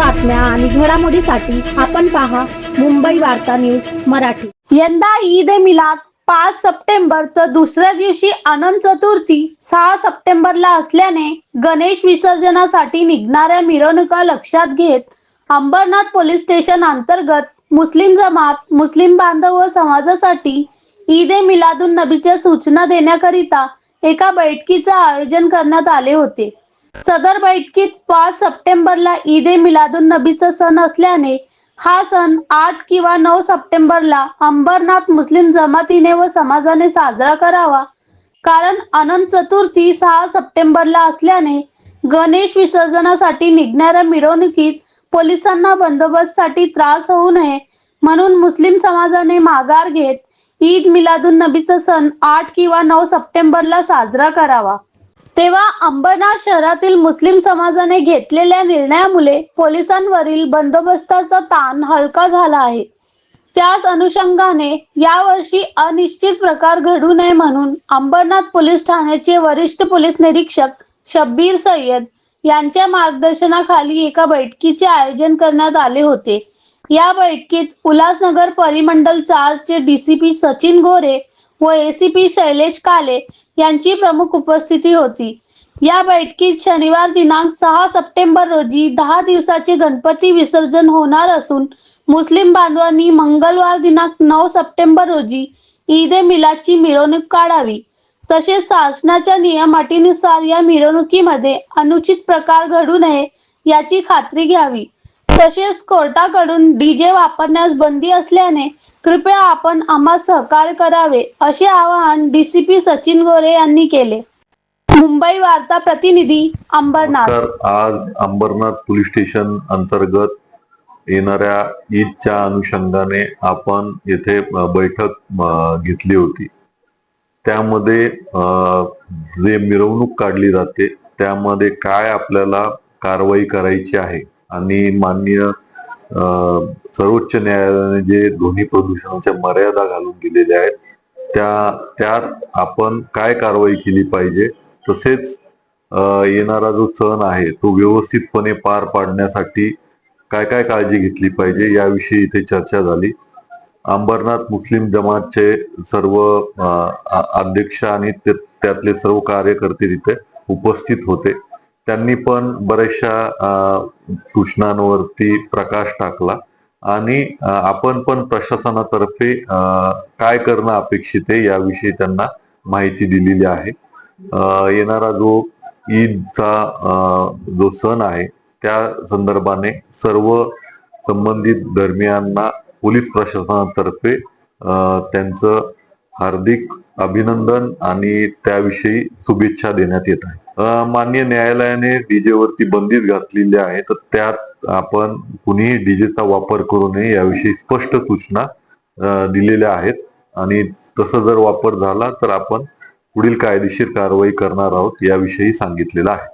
बातम्या आणि घडामोडीसाठी आपण पहा मुंबई वार्ता न्यूज मराठी. यंदा ईद ए मिलाद पाच सप्टेंबर तर दुसऱ्या दिवशी अनंत चतुर्थी सहा सप्टेंबरला असल्याने गणेश विसर्जनासाठी निघणाऱ्या मिरवणुका लक्षात घेत अंबरनाथ पोलीस स्टेशन अंतर्गत मुस्लिम जमात मुस्लिम बांधव व समाजासाठी ईद ए मिलादुन नबीच्या सूचना देण्याकरिता एका बैठकीचं आयोजन करण्यात आले होते. सदर बैठकीत पाच सप्टेंबरला ईद ए मिलादुन नबीचा सण असल्याने हा सण आठ किंवा नऊ सप्टेंबरला अंबरनाथ मुस्लिम जमातीने व समाजाने साजरा करावा. कारण अनंत चतुर्थी सहा सप्टेंबरला असल्याने गणेश विसर्जनासाठी निघणाऱ्या मिरवणुकीत पोलिसांना बंदोबस्तसाठी त्रास होऊ नये म्हणून मुस्लिम समाजाने माघार घेत ईद मिलादुन नबीचा सण आठ किंवा नऊ सप्टेंबरला साजरा करावा. तेव्हा अंबरनाथ शहरातील मुस्लिम समाजाने घेतलेल्या निर्णयामुळे पोलिसांवरील बंदोबस्ताचा ताण हलका झाला आहे. त्याच अनुषंगाने यावर्षी अनिश्चित प्रकार घडू नये म्हणून अंबरनाथ पोलीस ठाण्याचे वरिष्ठ पोलीस निरीक्षक शब्बीर सय्यद यांच्या मार्गदर्शनाखाली एका बैठकीचे आयोजन करण्यात आले होते. या बैठकीत उल्हासनगर परिमंडल चारचे डीसीपी सचिन गोरे व एसीपी शैलेश काले यांची प्रमुख उपस्थिती होती. या बैठकीत शनिवार दिनांक सहा सप्टेंबर रोजी दहा दिवसाचे गणपती विसर्जन होणार असून मुस्लिम बांधवांनी मंगळवार दिनांक नऊ सप्टेंबर रोजी ईद ए मिलादची मिरवणूक काढावी. तसेच शासनाच्या नियमाटीनुसार या मिरवणुकीमध्ये अनुचित प्रकार घडू नये याची खात्री घ्यावी. तसेच कोर्टाकडून डीजे वापरण्यास बंदी असल्याने कृपया आपण आम्हा सहकार्य करावे असे आवाहन डीसीपी सचिन गोरे यांनी केले. मुंबई वार्ता प्रतिनिधी अंबरनाथ. आज अंबरनाथ पोलीस स्टेशन अंतर्गत येणाऱ्या ईदच्या अनुषंगाने आपण येथे बैठक घेतली होती. त्यामध्ये जे मिरवणूक काढली जाते त्यामध्ये काय आपल्याला कारवाई करायची आहे आणि माननीय सर्वोच्च न्यायालयाने जे ध्वनी प्रदूषणाच्या मर्यादा घालून दिलेल्या आहेत त्या त्यात आपण काय कारवाई केली पाहिजे? तसेच येणारा जो सण आहे तो व्यवस्थितपणे पार पाडण्यासाठी काय काय काळजी घेतली पाहिजे? याविषयी इथे चर्चा झाली. अंबरनाथ मुस्लिम जमातचे सर्व अध्यक्ष आणि त्यातले सर्व कार्यकर्ते तिथे उपस्थित होते. त्यांनी पण बऱ्याचशा सूचनांवरती प्रकाश टाकला. आणि आपण पण प्रशासनातर्फे काय करणं अपेक्षित आहे याविषयी त्यांना माहिती दिलेली आहे. येणारा जो ईदचा जो सण आहे त्या संदर्भाने सर्व संबंधित धर्मियांना पोलीस प्रशासनातर्फे त्यांचं हार्दिक अभिनंदन आणि त्याविषयी शुभेच्छा देण्यात येत आहे मान्य न्यायालयाने डीजे वरती बंदीच घातलेली आहे. तर त्यात आपण कुणीही डीजेचा वापर करू नये याविषयी स्पष्ट सूचना दिलेल्या आहेत. आणि तसं जर वापर झाला तर आपण पुढील कायदेशीर कारवाई करणार आहोत याविषयी सांगितलेलं आहे.